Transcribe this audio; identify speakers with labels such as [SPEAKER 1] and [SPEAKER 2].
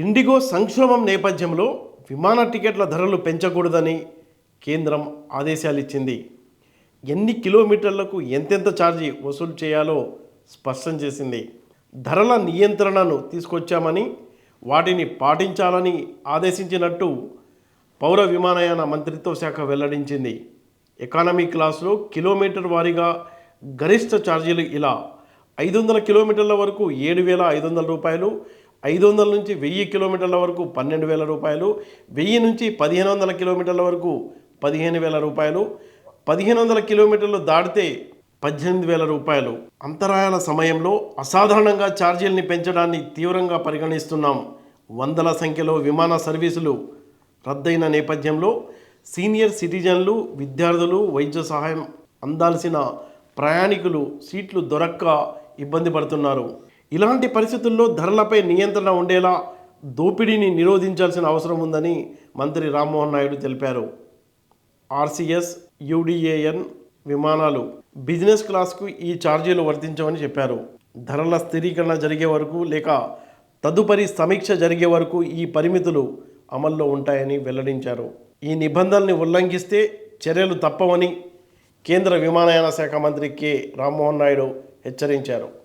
[SPEAKER 1] IndiGo సంక్షోభం నేపథ్యంలో విమాన టికెట్ల ధరలు పెంచకూడదని కేంద్రం ఆదేశాలు ఇచ్చింది ఎన్ని కిలోమీటర్లకు ఎంతెంత ఛార్జీ వసూలు చేయాలో స్పష్టం చేసింది. ధరల నియంత్రణను తీసుకొచ్చామని వాటిని పాటించాలని ఆదేశించినట్టు పౌర విమానయాన మంత్రిత్వ శాఖ వెల్లడించింది. ఎకానమీ క్లాసులో కిలోమీటర్ వారీగా గరిష్ట ఛార్జీలు ఇలా ఐదు వందల కిలోమీటర్ల వరకు ఏడు వేల ఐదు వందల రూపాయలు ఐదు వందల నుంచి వెయ్యి కిలోమీటర్ల వరకు పన్నెండు వేల రూపాయలు వెయ్యి నుంచి పదిహేను వందల కిలోమీటర్ల వరకు పదిహేను వేల రూపాయలు పదిహేను వందల కిలోమీటర్లు దాటితే పద్దెనిమిది వేల రూపాయలు. అంతరాయాల సమయంలో అసాధారణంగా ఛార్జీల్ని పెంచడాన్ని తీవ్రంగా పరిగణిస్తున్నాం. వందల సంఖ్యలో విమాన సర్వీసులు రద్దయిన నేపథ్యంలో సీనియర్ సిటిజన్లు విద్యార్థులు వైద్య సహాయం అందాల్సిన ప్రయాణికులు సీట్లు దొరక్క ఇబ్బంది పడుతున్నారు. ఇలాంటి పరిస్థితుల్లో ధరలపై నియంత్రణ ఉండేలా దోపిడీని నిరోధించాల్సిన అవసరం ఉందని మంత్రి రామ్మోహన్ నాయుడు తెలిపారు. ఆర్సీఎస్ యూడిఏఎన్ విమానాలు బిజినెస్ క్లాస్కు ఈ ఛార్జీలు వర్తించమని చెప్పారు. ధరల స్థిరీకరణ జరిగే వరకు లేక తదుపరి సమీక్ష జరిగే వరకు ఈ పరిమితులు అమల్లో ఉంటాయని వెల్లడించారు. ఈ నిబంధనల్ని ఉల్లంఘిస్తే చర్యలు తప్పవని కేంద్ర విమానయాన శాఖ మంత్రి కె. రామ్మోహన్ నాయుడు హెచ్చరించారు.